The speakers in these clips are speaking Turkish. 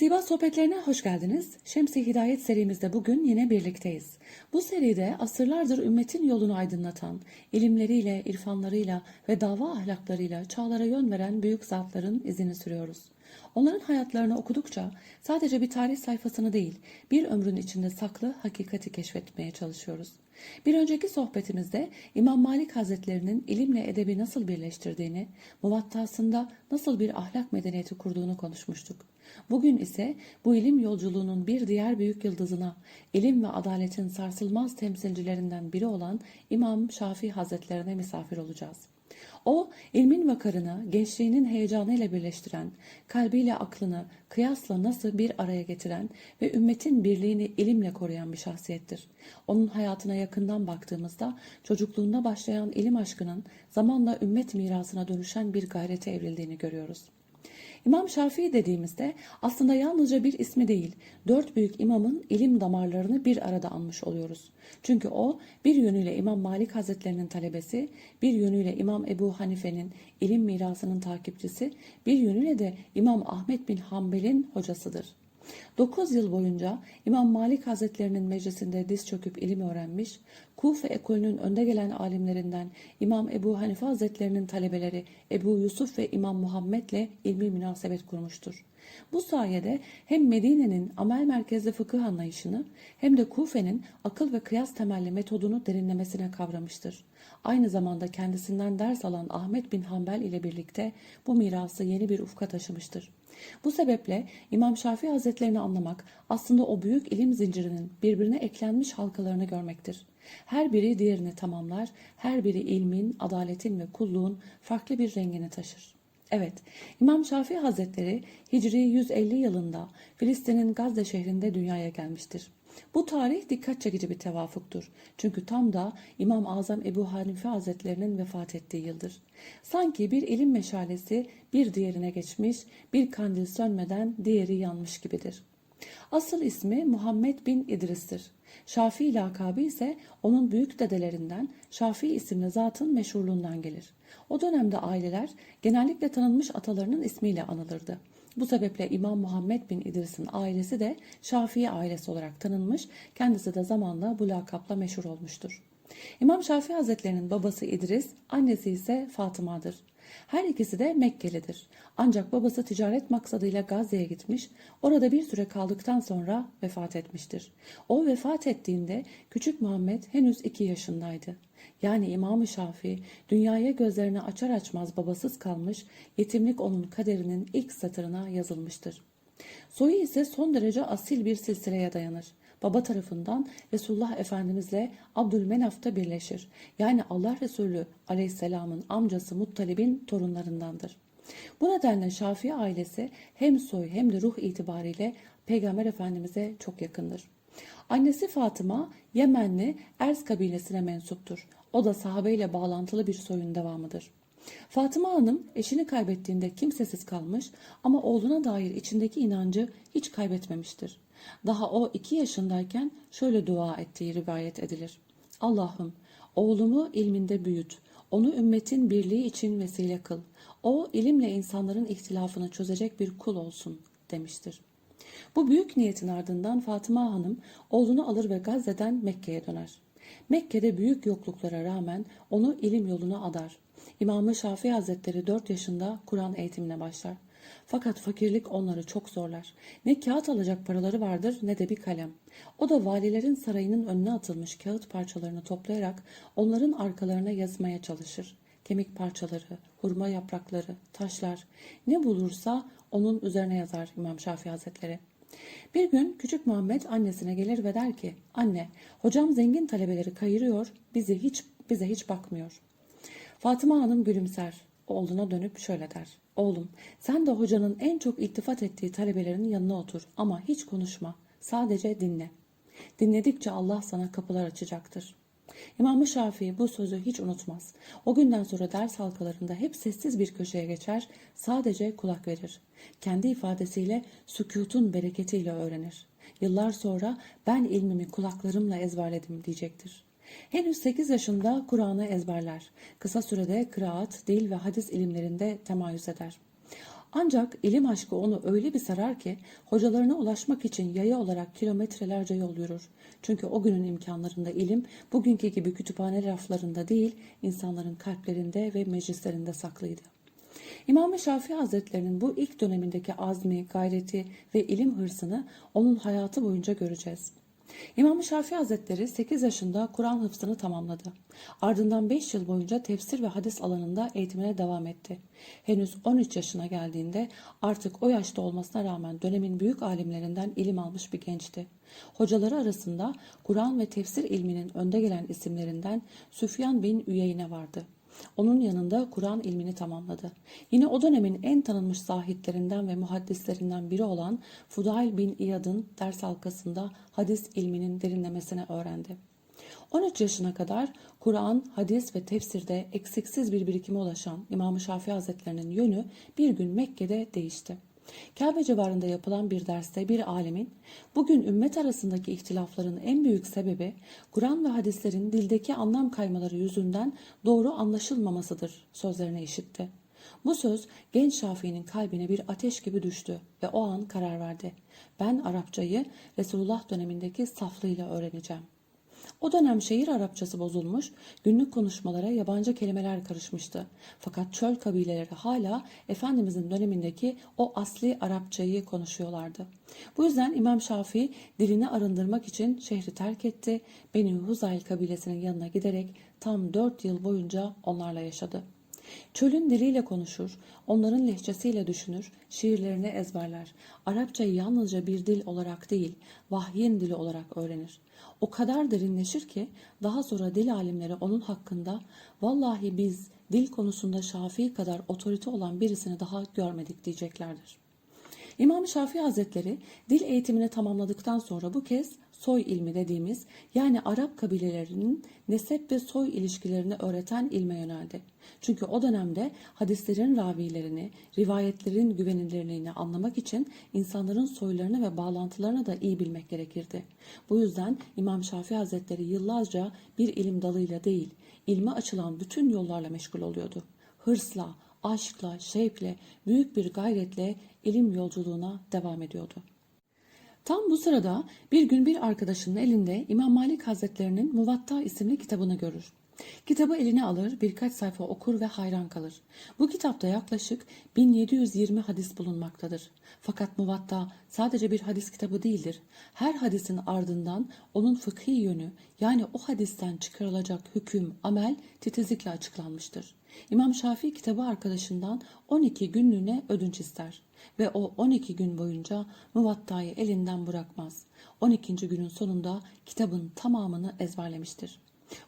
Şemsiba sohbetlerine hoş geldiniz. Şemsi Hidayet serimizde bugün yine birlikteyiz. Bu seride asırlardır ümmetin yolunu aydınlatan, ilimleriyle, irfanlarıyla ve dava ahlaklarıyla çağlara yön veren büyük zatların izini sürüyoruz. Onların hayatlarını okudukça sadece bir tarih sayfasını değil, bir ömrün içinde saklı hakikati keşfetmeye çalışıyoruz. Bir önceki sohbetimizde İmam Malik Hazretlerinin ilimle edebi nasıl birleştirdiğini, muvattasında nasıl bir ahlak medeniyeti kurduğunu konuşmuştuk. Bugün ise bu ilim yolculuğunun bir diğer büyük yıldızına, ilim ve adaletin sarsılmaz temsilcilerinden biri olan İmam Şafii Hazretlerine misafir olacağız. O, ilmin vakarını gençliğinin heyecanıyla birleştiren, kalbiyle aklını kıyasla nasıl bir araya getiren ve ümmetin birliğini ilimle koruyan bir şahsiyettir. Onun hayatına yakından baktığımızda çocukluğunda başlayan ilim aşkının zamanla ümmet mirasına dönüşen bir gayrete evrildiğini görüyoruz. İmam Şafii dediğimizde aslında yalnızca bir ismi değil, dört büyük imamın ilim damarlarını bir arada anmış oluyoruz. Çünkü o bir yönüyle İmam Malik Hazretlerinin talebesi, bir yönüyle İmam Ebu Hanife'nin ilim mirasının takipçisi, bir yönüyle de İmam Ahmet bin Hanbel'in hocasıdır. 9 yıl boyunca İmam Malik Hazretlerinin meclisinde diz çöküp ilim öğrenmiş, Kufe ekolünün önde gelen alimlerinden İmam Ebu Hanife Hazretlerinin talebeleri Ebu Yusuf ve İmam Muhammed'le ilmi münasebet kurmuştur. Bu sayede hem Medine'nin amel merkezli fıkıh anlayışını hem de Kufe'nin akıl ve kıyas temelli metodunu derinlemesine kavramıştır. Aynı zamanda kendisinden ders alan Ahmet bin Hanbel ile birlikte bu mirası yeni bir ufka taşımıştır. Bu sebeple İmam Şafii Hazretlerini anlamak aslında o büyük ilim zincirinin birbirine eklenmiş halkalarını görmektir. Her biri diğerini tamamlar, her biri ilmin, adaletin ve kulluğun farklı bir rengini taşır. Evet, İmam Şafii Hazretleri Hicri 150 yılında Filistin'in Gazze şehrinde dünyaya gelmiştir. Bu tarih dikkat çekici bir tevafuktur. Çünkü tam da İmam Azam Ebu Hanife Hazretlerinin vefat ettiği yıldır. Sanki bir ilim meşalesi bir diğerine geçmiş, bir kandil sönmeden diğeri yanmış gibidir. Asıl ismi Muhammed bin İdris'tir. Şafii lakabı ise onun büyük dedelerinden Şafii isimli zatın meşhurluğundan gelir. O dönemde aileler genellikle tanınmış atalarının ismiyle anılırdı. Bu sebeple İmam Muhammed bin İdris'in ailesi de Şafii ailesi olarak tanınmış, kendisi de zamanla bu lakapla meşhur olmuştur. İmam Şafii Hazretlerinin babası İdris, annesi ise Fatıma'dır. Her ikisi de Mekkelidir. Ancak babası ticaret maksadıyla Gazze'ye gitmiş, orada bir süre kaldıktan sonra vefat etmiştir. O vefat ettiğinde küçük Muhammed henüz iki yaşındaydı. Yani İmam-ı Şafii dünyaya gözlerini açar açmaz babasız kalmış, yetimlik onun kaderinin ilk satırına yazılmıştır. Soyu ise son derece asil bir silsileye dayanır. Baba tarafından Resulullah Efendimizle Abdülmenaf'ta birleşir. Yani Allah Resulü Aleyhisselam'ın amcası Muttalib'in torunlarındandır. Bu nedenle Şafii ailesi hem soy hem de ruh itibariyle Peygamber Efendimiz'e çok yakındır. Annesi Fatıma Yemenli Erz kabilesine mensuptur. O da sahabeyle bağlantılı bir soyun devamıdır. Fatıma Hanım eşini kaybettiğinde kimsesiz kalmış ama oğluna dair içindeki inancı hiç kaybetmemiştir. Daha o iki yaşındayken şöyle dua ettiği rivayet edilir. Allah'ım oğlumu ilminde büyüt, onu ümmetin birliği için vesile kıl. O ilimle insanların ihtilafını çözecek bir kul olsun demiştir. Bu büyük niyetin ardından Fatıma Hanım oğlunu alır ve Gazze'den Mekke'ye döner. Mekke'de büyük yokluklara rağmen onu ilim yoluna adar. İmam-ı Şafii Hazretleri 4 yaşında Kur'an eğitimine başlar. Fakat fakirlik onları çok zorlar. Ne kağıt alacak paraları vardır ne de bir kalem. O da valilerin sarayının önüne atılmış kağıt parçalarını toplayarak onların arkalarına yazmaya çalışır. Kemik parçaları, hurma yaprakları, taşlar ne bulursa onun üzerine yazar İmam Şafii Hazretleri. Bir gün küçük Muhammed annesine gelir ve der ki anne hocam zengin talebeleri kayırıyor bizi hiç bize hiç bakmıyor. Fatıma Hanım gülümser oğluna dönüp şöyle der. Oğlum sen de hocanın en çok iltifat ettiği talebelerin yanına otur ama hiç konuşma. Sadece dinle. Dinledikçe Allah sana kapılar açacaktır. İmam-ı Şafii bu sözü hiç unutmaz. O günden sonra ders halkalarında hep sessiz bir köşeye geçer, sadece kulak verir. Kendi ifadesiyle sükutun bereketiyle öğrenir. Yıllar sonra ben ilmimi kulaklarımla ezberledim diyecektir. Henüz 8 yaşında Kur'an'ı ezberler. Kısa sürede kıraat, dil ve hadis ilimlerinde temayüz eder. Ancak ilim aşkı onu öyle bir sarar ki hocalarına ulaşmak için yaya olarak kilometrelerce yol yürür. Çünkü o günün imkanlarında ilim bugünkü gibi kütüphane raflarında değil insanların kalplerinde ve meclislerinde saklıydı. İmam-ı Şafii Hazretlerinin bu ilk dönemindeki azmi, gayreti ve ilim hırsını onun hayatı boyunca göreceğiz. İmam-ı Şafii Hazretleri 8 yaşında Kur'an hıfzını tamamladı. Ardından 5 yıl boyunca tefsir ve hadis alanında eğitimine devam etti. Henüz 13 yaşına geldiğinde artık o yaşta olmasına rağmen dönemin büyük alimlerinden ilim almış bir gençti. Hocaları arasında Kur'an ve tefsir ilminin önde gelen isimlerinden Süfyan bin Üyeyne vardı. Onun yanında Kur'an ilmini tamamladı. Yine o dönemin en tanınmış zahitlerinden ve muhaddislerinden biri olan Fudail bin İyad'ın ders halkasında hadis ilminin derinlemesine öğrendi. 13 yaşına kadar Kur'an, hadis ve tefsirde eksiksiz bir birikime ulaşan İmam-ı Şafii Hazretlerinin yönü bir gün Mekke'de değişti. Kabe civarında yapılan bir derste bir alimin bugün ümmet arasındaki ihtilafların en büyük sebebi Kur'an ve hadislerin dildeki anlam kaymaları yüzünden doğru anlaşılmamasıdır sözlerini işitti. Bu söz genç Şafii'nin kalbine bir ateş gibi düştü ve o an karar verdi. Ben Arapçayı Resulullah dönemindeki saflığıyla öğreneceğim. O dönem şehir Arapçası bozulmuş, günlük konuşmalara yabancı kelimeler karışmıştı. Fakat çöl kabileleri hala Efendimizin dönemindeki o asli Arapçayı konuşuyorlardı. Bu yüzden İmam Şafii dilini arındırmak için şehri terk etti. Beni Huzayl kabilesinin yanına giderek tam dört yıl boyunca onlarla yaşadı. Çölün diliyle konuşur, onların lehçesiyle düşünür, şiirlerini ezberler. Arapçayı yalnızca bir dil olarak değil, vahyin dili olarak öğrenir. O kadar derinleşir ki daha sonra dil alimleri onun hakkında vallahi biz dil konusunda Şafii kadar otorite olan birisini daha görmedik diyeceklerdir. İmam Şafii Hazretleri dil eğitimini tamamladıktan sonra bu kez soy ilmi dediğimiz yani Arap kabilelerinin nesep ve soy ilişkilerini öğreten ilme yöneldi. Çünkü o dönemde hadislerin ravilerini, rivayetlerin güvenilirliğini anlamak için insanların soylarını ve bağlantılarını da iyi bilmek gerekirdi. Bu yüzden İmam Şafii Hazretleri yıllarca bir ilim dalıyla değil, ilme açılan bütün yollarla meşgul oluyordu. Hırsla, aşkla, şevkle, büyük bir gayretle ilim yolculuğuna devam ediyordu. Tam bu sırada bir gün bir arkadaşının elinde İmam Malik Hazretlerinin Muvatta isimli kitabını görür. Kitabı eline alır, birkaç sayfa okur ve hayran kalır. Bu kitapta yaklaşık 1720 hadis bulunmaktadır. Fakat Muvatta sadece bir hadis kitabı değildir. Her hadisin ardından onun fıkhi yönü yani o hadisten çıkarılacak hüküm, amel titizlikle açıklanmıştır. İmam Şafii kitabı arkadaşından 12 günlüğüne ödünç ister ve o 12 gün boyunca Muvatta'yı elinden bırakmaz. 12. günün sonunda kitabın tamamını ezberlemiştir.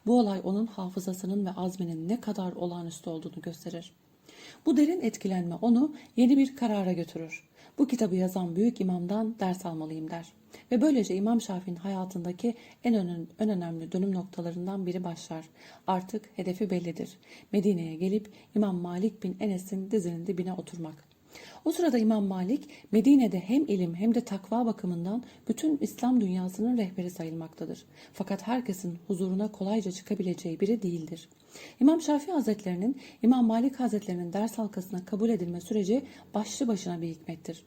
Bu olay onun hafızasının ve azminin ne kadar olağanüstü olduğunu gösterir. Bu derin etkilenme onu yeni bir karara götürür. Bu kitabı yazan büyük imamdan ders almalıyım der. Ve böylece İmam Şafii'nin hayatındaki en, ön, en önemli dönüm noktalarından biri başlar. Artık hedefi bellidir. Medine'ye gelip İmam Malik bin Enes'in dizinin dibine oturmak. O sırada İmam Malik Medine'de hem ilim hem de takva bakımından bütün İslam dünyasının rehberi sayılmaktadır. Fakat herkesin huzuruna kolayca çıkabileceği biri değildir. İmam Şafii Hazretlerinin İmam Malik Hazretlerinin ders halkasına kabul edilme süreci başlı başına bir hikmettir.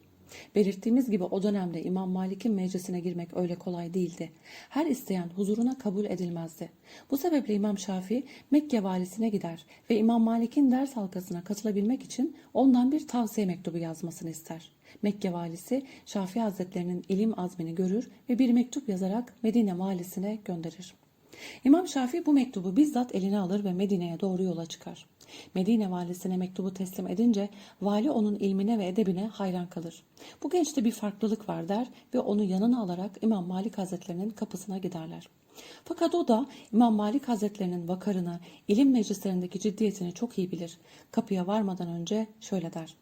Belirttiğimiz gibi o dönemde İmam Malik'in meclisine girmek öyle kolay değildi. Her isteyen huzuruna kabul edilmezdi. Bu sebeple İmam Şafii Mekke valisine gider ve İmam Malik'in ders halkasına katılabilmek için ondan bir tavsiye mektubu yazmasını ister. Mekke valisi Şafii Hazretlerinin ilim azmini görür ve bir mektup yazarak Medine valisine gönderir. İmam Şafii bu mektubu bizzat eline alır ve Medine'ye doğru yola çıkar. Medine valisine mektubu teslim edince vali onun ilmine ve edebine hayran kalır. Bu gençte bir farklılık var der ve onu yanına alarak İmam Malik Hazretlerinin kapısına giderler. Fakat o da İmam Malik Hazretlerinin vakarını, ilim meclislerindeki ciddiyetini çok iyi bilir. Kapıya varmadan önce şöyle der.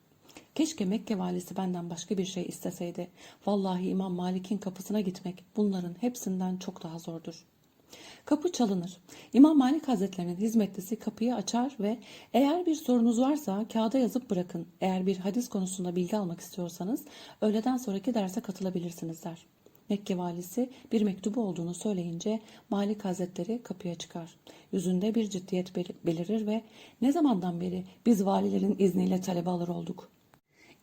Keşke Mekke valisi benden başka bir şey isteseydi. Vallahi İmam Malik'in kapısına gitmek bunların hepsinden çok daha zordur.'' Kapı çalınır. İmam Malik Hazretlerinin hizmetlisi kapıyı açar ve eğer bir sorunuz varsa kağıda yazıp bırakın. Eğer bir hadis konusunda bilgi almak istiyorsanız öğleden sonraki derse katılabilirsiniz der. Mekke valisi bir mektubu olduğunu söyleyince Malik Hazretleri kapıya çıkar. Yüzünde bir ciddiyet belirir ve ne zamandan beri biz valilerin izniyle talebe alır olduk.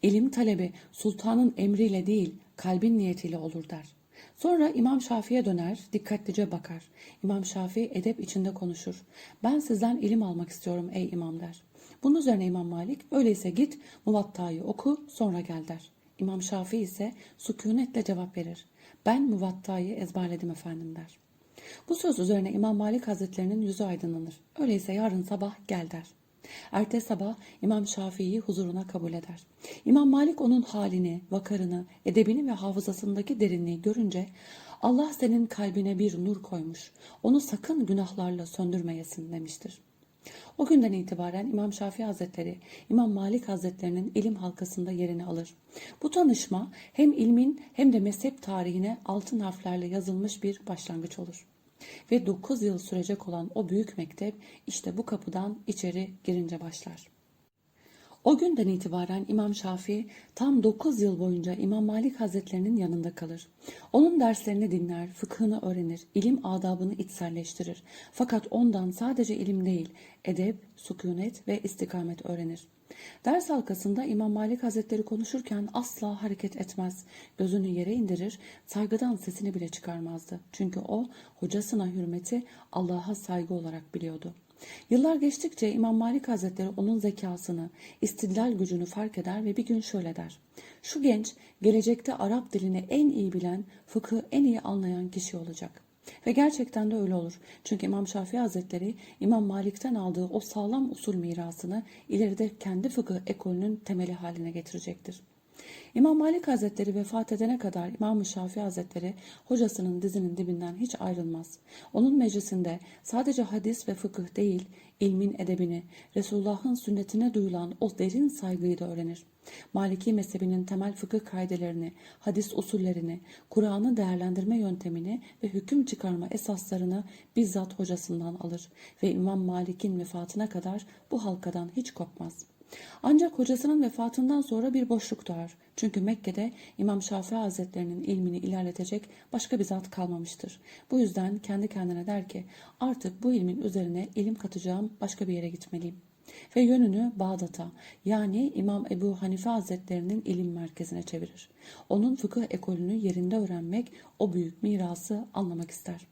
İlim talebi sultanın emriyle değil kalbin niyetiyle olur der. Sonra İmam Şafii'ye döner, dikkatlice bakar. İmam Şafii edep içinde konuşur. Ben sizden ilim almak istiyorum ey imam der. Bunun üzerine İmam Malik öyleyse git Muvatta'yı oku sonra gel der. İmam Şafii ise sükunetle cevap verir. Ben Muvatta'yı ezberledim efendim der. Bu söz üzerine İmam Malik Hazretlerinin yüzü aydınlanır. Öyleyse yarın sabah gel der. Ertesi sabah İmam Şafii'yi huzuruna kabul eder. İmam Malik onun halini, vakarını, edebini ve hafızasındaki derinliği görünce Allah senin kalbine bir nur koymuş. Onu sakın günahlarla söndürmeyesin demiştir. O günden itibaren İmam Şafii Hazretleri, İmam Malik Hazretlerinin ilim halkasında yerini alır. Bu tanışma hem ilmin hem de mezhep tarihine altın harflerle yazılmış bir başlangıç olur. Ve 9 yıl sürecek olan o büyük mektep işte bu kapıdan içeri girince başlar. O günden itibaren İmam Şafii tam 9 yıl boyunca İmam Malik Hazretlerinin yanında kalır. Onun derslerini dinler, fıkhını öğrenir, ilim adabını içselleştirir. Fakat ondan sadece ilim değil, edep, sükunet ve istikamet öğrenir. Ders halkasında İmam Malik Hazretleri konuşurken asla hareket etmez. Gözünü yere indirir, saygıdan sesini bile çıkarmazdı. Çünkü o hocasına hürmeti Allah'a saygı olarak biliyordu. Yıllar geçtikçe İmam Malik Hazretleri onun zekasını, istidlal gücünü fark eder ve bir gün şöyle der. Şu genç gelecekte Arap dilini en iyi bilen, fıkı en iyi anlayan kişi olacak. Ve gerçekten de öyle olur. Çünkü İmam Şafii Hazretleri İmam Malik'ten aldığı o sağlam usul mirasını ileride kendi fıkıh ekolünün temeli haline getirecektir. İmam Malik Hazretleri vefat edene kadar İmam Şafii Hazretleri hocasının dizinin dibinden hiç ayrılmaz. Onun meclisinde sadece hadis ve fıkıh değil, ilmin edebini, Resulullah'ın sünnetine duyulan o derin saygıyı da öğrenir. Maliki mezhebinin temel fıkıh kaidelerini, hadis usullerini, Kur'an'ı değerlendirme yöntemini ve hüküm çıkarma esaslarını bizzat hocasından alır ve İmam Malik'in vefatına kadar bu halkadan hiç kopmaz.'' Ancak hocasının vefatından sonra bir boşluk doğar. Çünkü Mekke'de İmam Şafii Hazretlerinin ilmini ilerletecek başka bir zat kalmamıştır. Bu yüzden kendi kendine der ki artık bu ilmin üzerine ilim katacağım başka bir yere gitmeliyim. Ve yönünü Bağdat'a yani İmam Ebu Hanife Hazretlerinin ilim merkezine çevirir. Onun fıkıh ekolünü yerinde öğrenmek, o büyük mirası anlamak ister.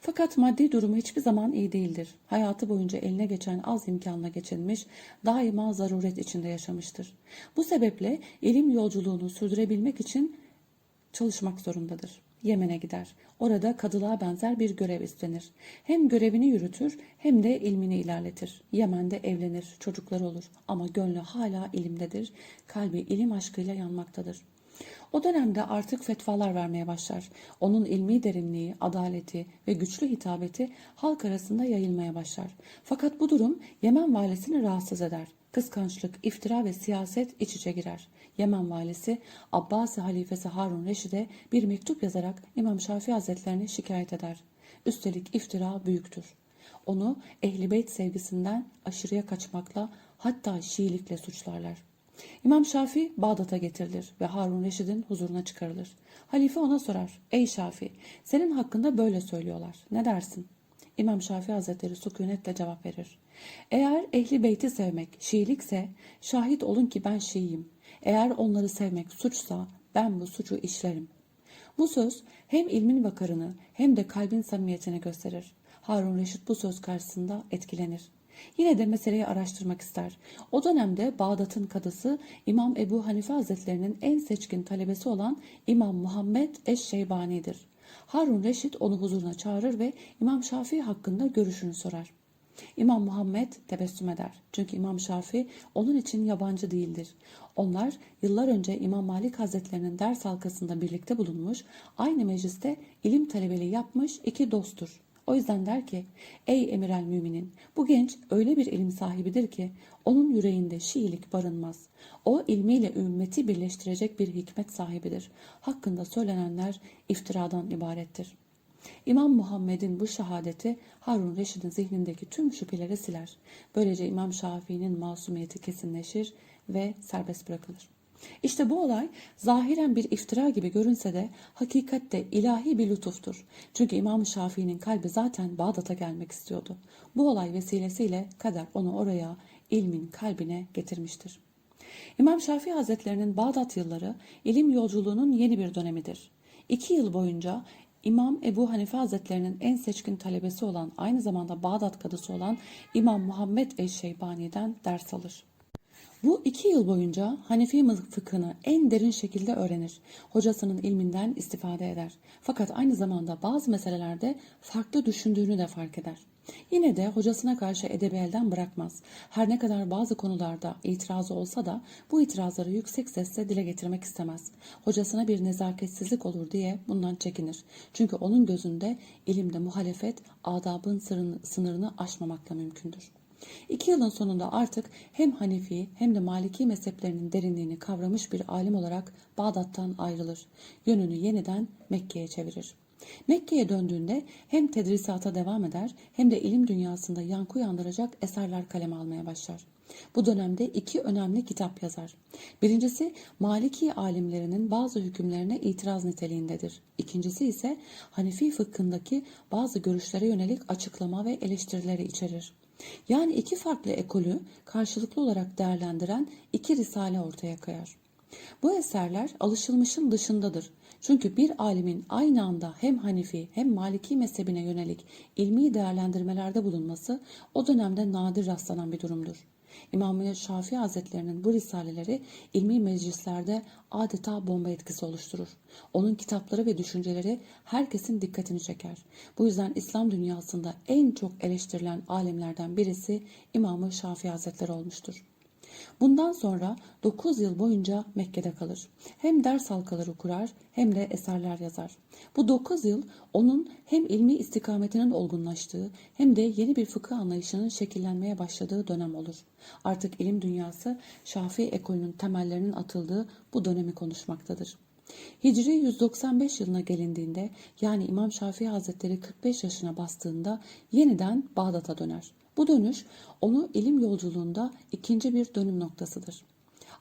Fakat maddi durumu hiçbir zaman iyi değildir. Hayatı boyunca eline geçen az imkanla geçinmiş, daima zaruret içinde yaşamıştır. Bu sebeple ilim yolculuğunu sürdürebilmek için çalışmak zorundadır. Yemen'e gider. Orada kadılığa benzer bir görev üstlenir. Hem görevini yürütür hem de ilmini ilerletir. Yemen'de evlenir, çocuklar olur ama gönlü hala ilimdedir. Kalbi ilim aşkıyla yanmaktadır. O dönemde artık fetvalar vermeye başlar. Onun ilmi derinliği, adaleti ve güçlü hitabeti halk arasında yayılmaya başlar. Fakat bu durum Yemen valisini rahatsız eder. Kıskançlık, iftira ve siyaset iç içe girer. Yemen valisi Abbasi halifesi Harun Reşid'e bir mektup yazarak İmam Şafii Hazretlerini şikayet eder. Üstelik iftira büyüktür. Onu ehli beyt sevgisinden aşırıya kaçmakla hatta Şiilikle suçlarlar. İmam Şafii Bağdat'a getirilir ve Harun Reşid'in huzuruna çıkarılır. Halife ona sorar. Ey Şafii senin hakkında böyle söylüyorlar. Ne dersin? İmam Şafii Hazretleri sükunetle cevap verir. Eğer ehli beyti sevmek Şiilikse şahit olun ki ben Şiiyim. Eğer onları sevmek suçsa ben bu suçu işlerim. Bu söz hem ilmin vakarını hem de kalbin samimiyetini gösterir. Harun Reşit bu söz karşısında etkilenir. Yine de meseleyi araştırmak ister. O dönemde Bağdat'ın kadısı İmam Ebu Hanife Hazretlerinin en seçkin talebesi olan İmam Muhammed Eşşeybani'dir. Harun Reşit onu huzuruna çağırır ve İmam Şafii hakkında görüşünü sorar. İmam Muhammed tebessüm eder. Çünkü İmam Şafii onun için yabancı değildir. Onlar yıllar önce İmam Malik Hazretlerinin ders halkasında birlikte bulunmuş, aynı mecliste ilim talebeliği yapmış iki dosttur. O yüzden der ki ey emir el müminin bu genç öyle bir ilim sahibidir ki onun yüreğinde şiilik barınmaz. O ilmiyle ümmeti birleştirecek bir hikmet sahibidir. Hakkında söylenenler iftiradan ibarettir. İmam Muhammed'in bu şehadeti Harun Reşid'in zihnindeki tüm şüpheleri siler. Böylece İmam Şafii'nin masumiyeti kesinleşir ve serbest bırakılır. İşte bu olay zahiren bir iftira gibi görünse de hakikatte ilahi bir lütuftur. Çünkü İmam Şafii'nin kalbi zaten Bağdat'a gelmek istiyordu. Bu olay vesilesiyle kader onu oraya ilmin kalbine getirmiştir. İmam Şafii Hazretlerinin Bağdat yılları ilim yolculuğunun yeni bir dönemidir. İki yıl boyunca İmam Ebu Hanife Hazretlerinin en seçkin talebesi olan aynı zamanda Bağdat kadısı olan İmam Muhammed Eşşeybani'den ders alır. Bu iki yıl boyunca Hanefi fıkhını en derin şekilde öğrenir. Hocasının ilminden istifade eder. Fakat aynı zamanda bazı meselelerde farklı düşündüğünü de fark eder. Yine de hocasına karşı edebi elden bırakmaz. Her ne kadar bazı konularda itirazı olsa da bu itirazları yüksek sesle dile getirmek istemez. Hocasına bir nezaketsizlik olur diye bundan çekinir. Çünkü onun gözünde ilimde muhalefet adabın sınırını aşmamakla mümkündür. İki yılın sonunda artık hem Hanefi hem de Maliki mezheplerinin derinliğini kavramış bir alim olarak Bağdat'tan ayrılır. Yönünü yeniden Mekke'ye çevirir. Mekke'ye döndüğünde hem tedrisata devam eder hem de ilim dünyasında yankı uyandıracak eserler kaleme almaya başlar. Bu dönemde iki önemli kitap yazar. Birincisi Maliki alimlerinin bazı hükümlerine itiraz niteliğindedir. İkincisi ise Hanefi fıkhındaki bazı görüşlere yönelik açıklama ve eleştirileri içerir. Yani iki farklı ekolü karşılıklı olarak değerlendiren iki risale ortaya koyar. Bu eserler alışılmışın dışındadır. Çünkü bir alimin aynı anda hem Hanefi hem Maliki mezhebine yönelik ilmi değerlendirmelerde bulunması o dönemde nadir rastlanan bir durumdur. İmam Şafii Hazretlerinin bu risaleleri ilmi meclislerde adeta bomba etkisi oluşturur. Onun kitapları ve düşünceleri herkesin dikkatini çeker. Bu yüzden İslam dünyasında en çok eleştirilen alimlerden birisi İmam Şafii Hazretleri olmuştur. Bundan sonra 9 yıl boyunca Mekke'de kalır. Hem ders halkaları kurar hem de eserler yazar. Bu 9 yıl onun hem ilmi istikametinin olgunlaştığı hem de yeni bir fıkıh anlayışının şekillenmeye başladığı dönem olur. Artık ilim dünyası Şafii ekolünün temellerinin atıldığı bu dönemi konuşmaktadır. Hicri 195 yılına gelindiğinde yani İmam Şafii Hazretleri 45 yaşına bastığında yeniden Bağdat'a döner. Bu dönüş onu ilim yolculuğunda ikinci bir dönüm noktasıdır.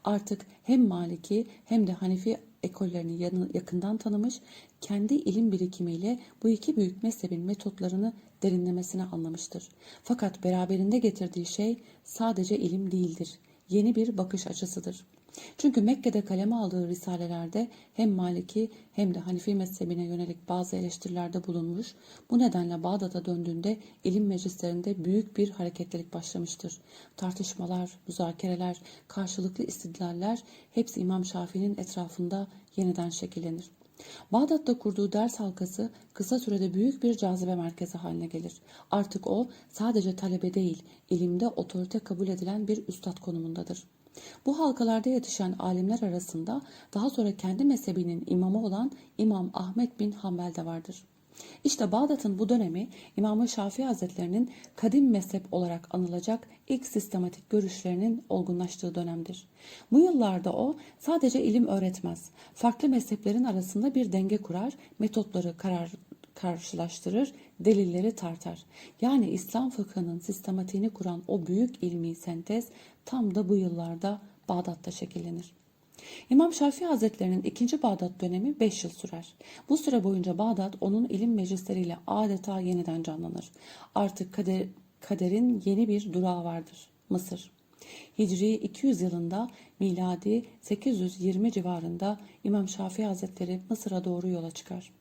Artık hem Maliki hem de Hanefi ekollerini yakından tanımış, kendi ilim birikimiyle bu iki büyük mezhebin metotlarını derinlemesine anlamıştır. Fakat beraberinde getirdiği şey sadece ilim değildir, yeni bir bakış açısıdır. Çünkü Mekke'de kaleme aldığı risalelerde hem Maliki hem de Hanifi mezhebine yönelik bazı eleştirilerde bulunmuş. Bu nedenle Bağdat'a döndüğünde ilim meclislerinde büyük bir hareketlilik başlamıştır. Tartışmalar, müzakereler, karşılıklı istidlaller hepsi İmam Şafii'nin etrafında yeniden şekillenir. Bağdat'ta kurduğu ders halkası kısa sürede büyük bir cazibe merkezi haline gelir. Artık o sadece talebe değil, ilimde otorite kabul edilen bir üstad konumundadır. Bu halkalarda yetişen alimler arasında daha sonra kendi mezhebinin imamı olan İmam Ahmet bin Hanbel de vardır. İşte Bağdat'ın bu dönemi İmam Şafii Hazretlerinin kadim mezhep olarak anılacak ilk sistematik görüşlerinin olgunlaştığı dönemdir. Bu yıllarda o sadece ilim öğretmez, farklı mezheplerin arasında bir denge kurar, metotları karar, karşılaştırır, delilleri tartar. Yani İslam fıkhının sistematiğini kuran o büyük ilmi sentez tam da bu yıllarda Bağdat'ta şekillenir. İmam Şafii Hazretlerinin ikinci Bağdat dönemi 5 yıl sürer. Bu süre boyunca Bağdat onun ilim meclisleriyle adeta yeniden canlanır. Artık kader, kaderin yeni bir durağı vardır. Mısır. Hicri 200 yılında miladi 820 civarında İmam Şafii Hazretleri Mısır'a doğru yola çıkar.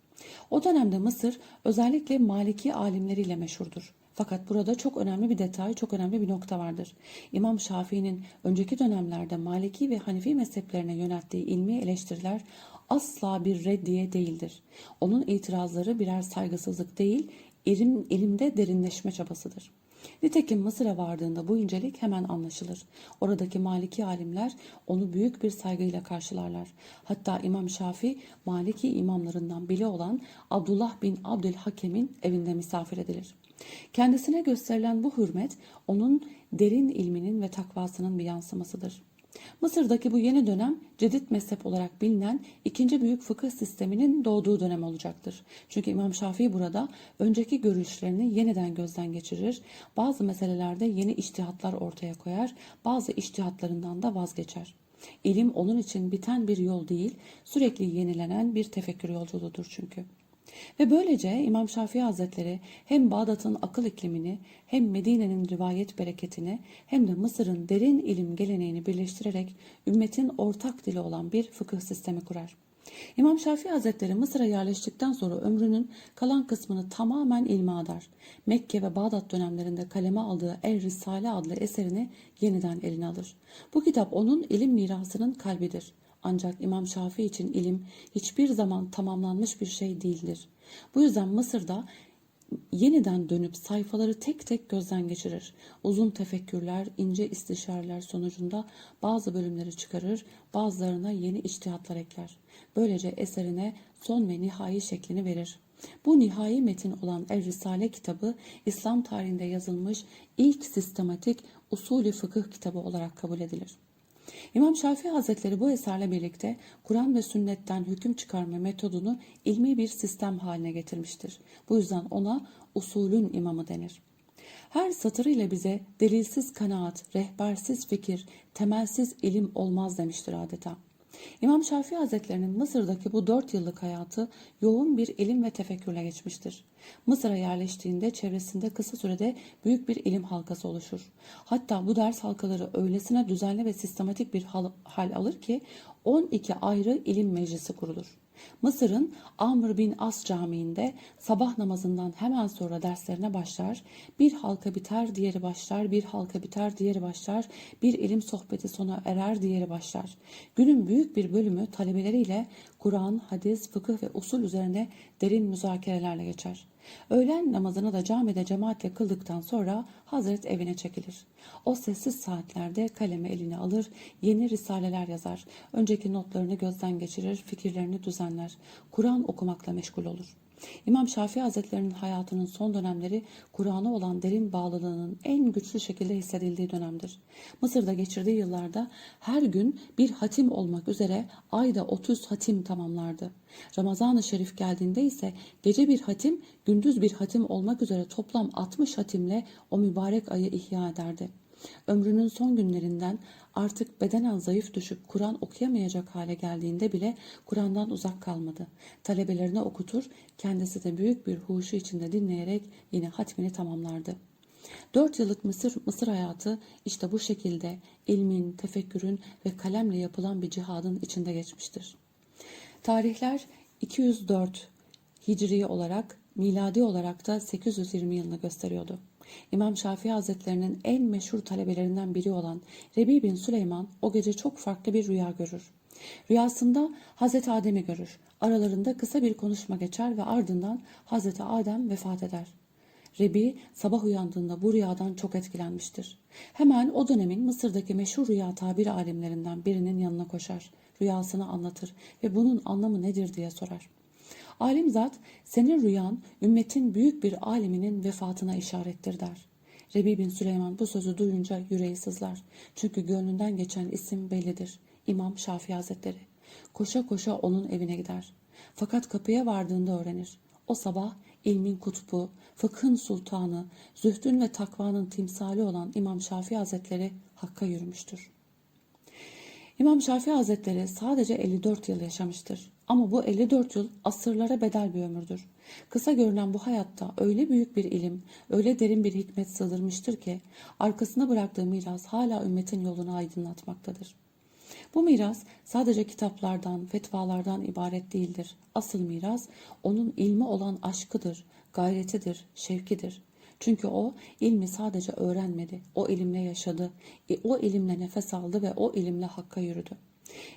O dönemde Mısır özellikle Maliki alimleriyle meşhurdur. Fakat burada çok önemli bir detay, çok önemli bir nokta vardır. İmam Şafii'nin önceki dönemlerde Maliki ve Hanefi mezheplerine yönelttiği ilmi eleştiriler asla bir reddiye değildir. Onun itirazları birer saygısızlık değil, ilim, ilimde derinleşme çabasıdır. Nitekim Mısır'a vardığında bu incelik hemen anlaşılır. Oradaki Maliki alimler onu büyük bir saygıyla karşılarlar. Hatta İmam Şafii Maliki imamlarından biri olan Abdullah bin Abdülhakem'in evinde misafir edilir. Kendisine gösterilen bu hürmet onun derin ilminin ve takvasının bir yansımasıdır. Mısır'daki bu yeni dönem cedid mezhep olarak bilinen ikinci büyük fıkıh sisteminin doğduğu dönem olacaktır. Çünkü İmam Şafii burada önceki görüşlerini yeniden gözden geçirir, bazı meselelerde yeni iştihatlar ortaya koyar, bazı iştihatlarından da vazgeçer. İlim onun için biten bir yol değil, sürekli yenilenen bir tefekkür yolculuğudur çünkü. Ve böylece İmam Şafii Hazretleri hem Bağdat'ın akıl iklimini hem Medine'nin rivayet bereketini hem de Mısır'ın derin ilim geleneğini birleştirerek ümmetin ortak dili olan bir fıkıh sistemi kurar. İmam Şafii Hazretleri Mısır'a yerleştikten sonra ömrünün kalan kısmını tamamen ilme adar. Mekke ve Bağdat dönemlerinde kaleme aldığı El Risale adlı eserini yeniden eline alır. Bu kitap onun ilim mirasının kalbidir. Ancak İmam Şafii için ilim hiçbir zaman tamamlanmış bir şey değildir. Bu yüzden Mısır'da yeniden dönüp sayfaları tek tek gözden geçirir. Uzun tefekkürler, ince istişareler sonucunda bazı bölümleri çıkarır, bazılarına yeni içtihatlar ekler. Böylece eserine son ve nihai şeklini verir. Bu nihai metin olan El Risale kitabı İslam tarihinde yazılmış ilk sistematik usulü fıkıh kitabı olarak kabul edilir. İmam Şafii Hazretleri bu eserle birlikte Kur'an ve sünnetten hüküm çıkarma metodunu ilmi bir sistem haline getirmiştir. Bu yüzden ona usulün imamı denir. Her satırıyla bize delilsiz kanaat, rehbersiz fikir, temelsiz ilim olmaz demiştir adeta. İmam Şafii Hazretlerinin Mısır'daki bu dört yıllık hayatı yoğun bir ilim ve tefekkürle geçmiştir. Mısır'a yerleştiğinde çevresinde kısa sürede büyük bir ilim halkası oluşur. Hatta bu ders halkaları öylesine düzenli ve sistematik bir hal, hal alır ki 12 ayrı ilim meclisi kurulur. Mısır'ın Amr bin As Camii'nde sabah namazından hemen sonra derslerine başlar. Bir halka biter, diğeri başlar, bir halka biter, diğeri başlar. Bir ilim sohbeti sona erer, diğeri başlar. Günün büyük bir bölümü talebeleriyle Kur'an, hadis, fıkıh ve usul üzerine derin müzakerelerle geçer. Öğlen namazını da camide cemaatle kıldıktan sonra Hazret evine çekilir. O sessiz saatlerde kalemi eline alır, yeni risaleler yazar. Önceki notlarını gözden geçirir, fikirlerini düzenler. Kur'an okumakla meşgul olur. İmam Şafii Hazretlerinin hayatının son dönemleri Kur'an'a olan derin bağlılığının en güçlü şekilde hissedildiği dönemdir. Mısır'da geçirdiği yıllarda her gün bir hatim olmak üzere ayda 30 hatim tamamlardı. Ramazan-ı Şerif geldiğinde ise gece bir hatim, gündüz bir hatim olmak üzere toplam 60 hatimle o mübarek ayı ihya ederdi. Ömrünün son günlerinden artık bedenen zayıf düşüp Kur'an okuyamayacak hale geldiğinde bile Kur'an'dan uzak kalmadı. Talebelerine okutur, kendisi de büyük bir huşu içinde dinleyerek yine hatmini tamamlardı. Dört yıllık Mısır, Mısır hayatı işte bu şekilde ilmin, tefekkürün ve kalemle yapılan bir cihadın içinde geçmiştir. Tarihler 204 Hicri olarak, miladi olarak da 820 yılını gösteriyordu. İmam Şafii Hazretlerinin en meşhur talebelerinden biri olan Rebi bin Süleyman o gece çok farklı bir rüya görür. Rüyasında Hazreti Adem'i görür. Aralarında kısa bir konuşma geçer ve ardından Hazreti Adem vefat eder. Rebi sabah uyandığında bu rüyadan çok etkilenmiştir. Hemen o dönemin Mısır'daki meşhur rüya tabir alimlerinden birinin yanına koşar. Rüyasını anlatır ve bunun anlamı nedir diye sorar. Alim zat senin rüyan ümmetin büyük bir aliminin vefatına işarettir der. Rebi bin Süleyman bu sözü duyunca yüreği sızlar. Çünkü gönlünden geçen isim bellidir. İmam Şafii Hazretleri. Koşa koşa onun evine gider. Fakat kapıya vardığında öğrenir. O sabah ilmin kutbu, fıkhın sultanı, zühdün ve takvanın timsali olan İmam Şafii Hazretleri Hakk'a yürümüştür. İmam Şafii Hazretleri sadece 54 yıl yaşamıştır. Ama bu 54 yıl asırlara bedel bir ömürdür. Kısa görünen bu hayatta öyle büyük bir ilim, öyle derin bir hikmet sığdırmıştır ki arkasına bıraktığı miras hala ümmetin yolunu aydınlatmaktadır. Bu miras sadece kitaplardan, fetvalardan ibaret değildir. Asıl miras onun ilmi olan aşkıdır, gayretidir, şevkidir. Çünkü o ilmi sadece öğrenmedi, o ilimle yaşadı, e, o ilimle nefes aldı ve o ilimle hakka yürüdü.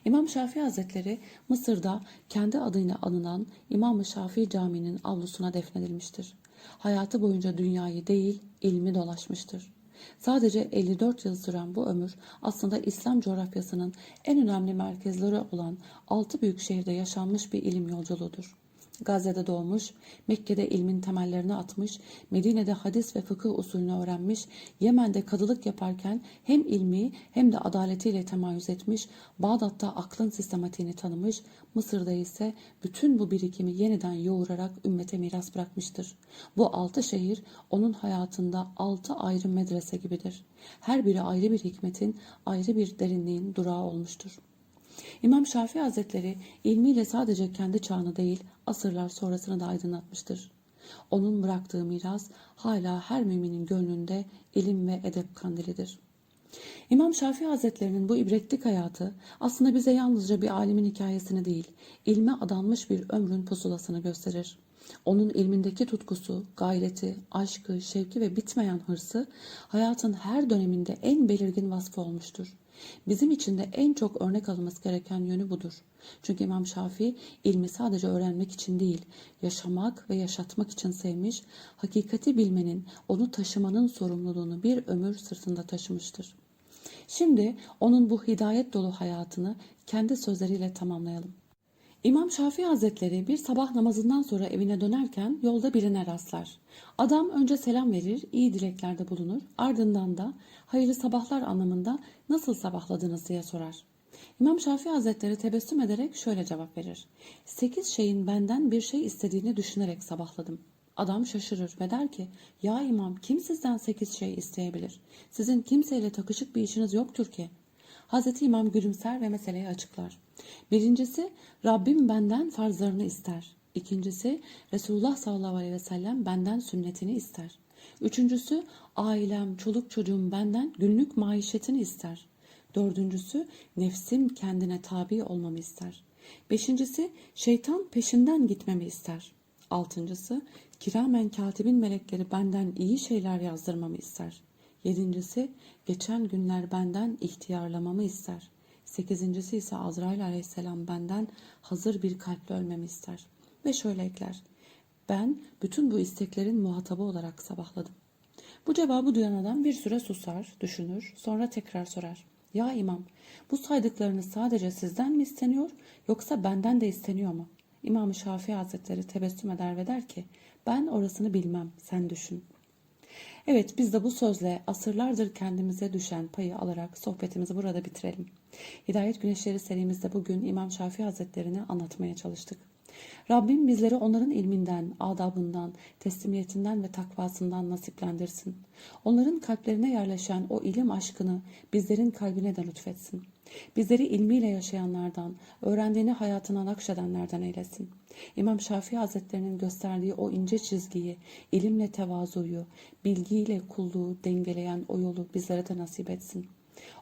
İmam Şafii Hazretleri Mısır'da kendi adıyla anılan İmam-ı Şafii Camii'nin avlusuna defnedilmiştir. Hayatı boyunca dünyayı değil, ilmi dolaşmıştır. Sadece 54 yıl süren bu ömür aslında İslam coğrafyasının en önemli merkezleri olan altı büyük şehirde yaşanmış bir ilim yolculuğudur. Gazze'de doğmuş, Mekke'de ilmin temellerini atmış, Medine'de hadis ve fıkıh usulünü öğrenmiş, Yemen'de kadılık yaparken hem ilmi hem de adaletiyle temayüz etmiş, Bağdat'ta aklın sistematiğini tanımış, Mısır'da ise bütün bu birikimi yeniden yoğurarak ümmete miras bırakmıştır. Bu altı şehir onun hayatında altı ayrı medrese gibidir. Her biri ayrı bir hikmetin, ayrı bir derinliğin durağı olmuştur. İmam Şafii Hazretleri ilmiyle sadece kendi çağını değil, asırlar sonrasını da aydınlatmıştır. Onun bıraktığı miras hala her müminin gönlünde ilim ve edep kandilidir. İmam Şafii Hazretlerinin bu ibretlik hayatı aslında bize yalnızca bir alimin hikayesini değil, ilme adanmış bir ömrün pusulasını gösterir. Onun ilmindeki tutkusu, gayreti, aşkı, şevki ve bitmeyen hırsı hayatın her döneminde en belirgin vasfı olmuştur. Bizim için de en çok örnek alınması gereken yönü budur. Çünkü İmam Şafii ilmi sadece öğrenmek için değil, yaşamak ve yaşatmak için sevmiş, hakikati bilmenin, onu taşımanın sorumluluğunu bir ömür sırtında taşımıştır. Şimdi onun bu hidayet dolu hayatını kendi sözleriyle tamamlayalım. İmam Şafii Hazretleri bir sabah namazından sonra evine dönerken yolda birine rastlar. Adam önce selam verir, iyi dileklerde bulunur, ardından da hayırlı sabahlar anlamında nasıl sabahladınız diye sorar. İmam Şafii Hazretleri tebessüm ederek şöyle cevap verir. Sekiz şeyin benden bir şey istediğini düşünerek sabahladım. Adam şaşırır ve der ki, ya imam kim sizden sekiz şey isteyebilir? Sizin kimseyle takışık bir işiniz yoktur ki. Hazreti İmam gülümser ve meseleyi açıklar. Birincisi Rabbim benden farzlarını ister. İkincisi Resulullah sallallahu aleyhi ve sellem benden sünnetini ister. Üçüncüsü ailem, çoluk çocuğum benden günlük maişetini ister. Dördüncüsü nefsim kendine tabi olmamı ister. Beşincisi şeytan peşinden gitmemi ister. Altıncısı kiramen katibin melekleri benden iyi şeyler yazdırmamı ister. Yedincisi geçen günler benden ihtiyarlamamı ister. Sekizincisi ise Azrail aleyhisselam benden hazır bir kalple ölmemi ister. Ve şöyle ekler. Ben bütün bu isteklerin muhatabı olarak sabahladım. Bu cevabı duyan adam bir süre susar, düşünür, sonra tekrar sorar. Ya imam, bu saydıklarınız sadece sizden mi isteniyor yoksa benden de isteniyor mu? İmam Şafii Hazretleri tebessüm eder ve der ki, ben orasını bilmem, sen düşün. Evet biz de bu sözle asırlardır kendimize düşen payı alarak sohbetimizi burada bitirelim. Hidayet Güneşleri serimizde bugün İmam Şafii Hazretlerini anlatmaya çalıştık. Rabbim bizleri onların ilminden, adabından, teslimiyetinden ve takvasından nasiplendirsin. Onların kalplerine yerleşen o ilim aşkını bizlerin kalbine de lütfetsin. Bizleri ilmiyle yaşayanlardan, öğrendiğini hayatına nakşedenlerden eylesin. İmam Şafii Hazretlerinin gösterdiği o ince çizgiyi, ilimle tevazuyu, bilgiyle kulluğu dengeleyen o yolu bizlere de nasip etsin.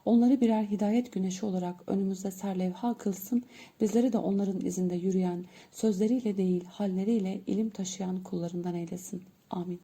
Onları birer hidayet güneşi olarak önümüzde serlevha kılsın, bizleri de onların izinde yürüyen, sözleriyle değil halleriyle ilim taşıyan kullarından eylesin. Amin.